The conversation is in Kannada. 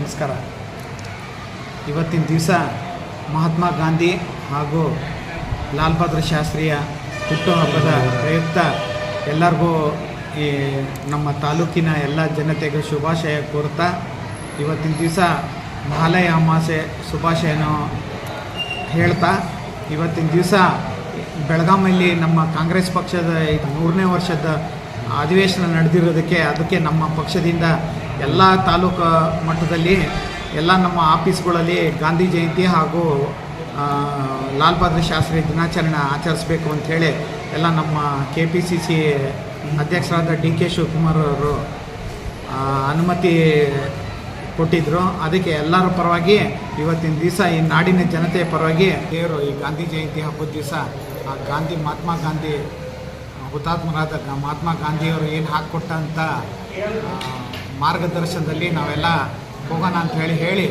ನಮಸ್ಕಾರ. ಇವತ್ತಿನ ದಿವಸ ಮಹಾತ್ಮ ಗಾಂಧಿ ಹಾಗೂ ಲಾಲ್ ಬಹದ್ದೂರ್ ಶಾಸ್ತ್ರಿಯ ಹುಟ್ಟುಹಬ್ಬದ ಪ್ರಯುಕ್ತ ಎಲ್ಲರಿಗೂ ಈ ನಮ್ಮ ತಾಲೂಕಿನ ಎಲ್ಲ ಜನತೆಗೆ ಶುಭಾಶಯ ಕೋರ್ತಾ ಇವತ್ತಿನ ದಿವಸ ಮಹಾಲಯ ಅಮಾಸೆ ಶುಭಾಶಯನ ಹೇಳ್ತಾ ಇವತ್ತಿನ ದಿವಸ ಬೆಳಗಾಮಲ್ಲಿ ನಮ್ಮ ಕಾಂಗ್ರೆಸ್ ಪಕ್ಷದ ಇದು ನೂರನೇ ವರ್ಷದ ಅಧಿವೇಶನ ನಡೆದಿರೋದಕ್ಕೆ ಅದಕ್ಕೆ ನಮ್ಮ ಪಕ್ಷದಿಂದ ಎಲ್ಲ ತಾಲೂಕು ಮಟ್ಟದಲ್ಲಿ, ಎಲ್ಲ ನಮ್ಮ ಆಫೀಸ್ಗಳಲ್ಲಿ ಗಾಂಧಿ ಜಯಂತಿ ಹಾಗೂ ಲಾಲ್ ಬಹದ್ದೂರ್ ಶಾಸ್ತ್ರಿ ದಿನಾಚರಣೆ ಆಚರಿಸಬೇಕು ಅಂಥೇಳಿ ಎಲ್ಲ ನಮ್ಮ ಕೆ ಪಿ ಸಿ ಸಿ ಅಧ್ಯಕ್ಷರಾದ ಡಿ ಕೆ ಶಿವಕುಮಾರ್ ಅವರು ಅನುಮತಿ ಕೊಟ್ಟಿದ್ದರು ಅದಕ್ಕೆ ಎಲ್ಲರ ಪರವಾಗಿ ಇವತ್ತಿನ ದಿವಸ ಈ ನಾಡಿನ ಜನತೆಯ ಪರವಾಗಿ ದೇವರು ಈ ಗಾಂಧಿ ಜಯಂತಿ ಹಬ್ಬದ ದಿವಸ ಆ ಗಾಂಧಿ, ಮಹಾತ್ಮ ಗಾಂಧಿ ಹುತಾತ್ಮರಾದ ಮಹಾತ್ಮ ಗಾಂಧಿಯವರು ಏನು ಹಾಕಿಕೊಟ್ಟಂಥ ಮಾರ್ಗದರ್ಶನದಲ್ಲಿ ನಾವೆಲ್ಲ ಹೋಗೋಣ ಅಂತ ಹೇಳಿ ಹೇಳಿ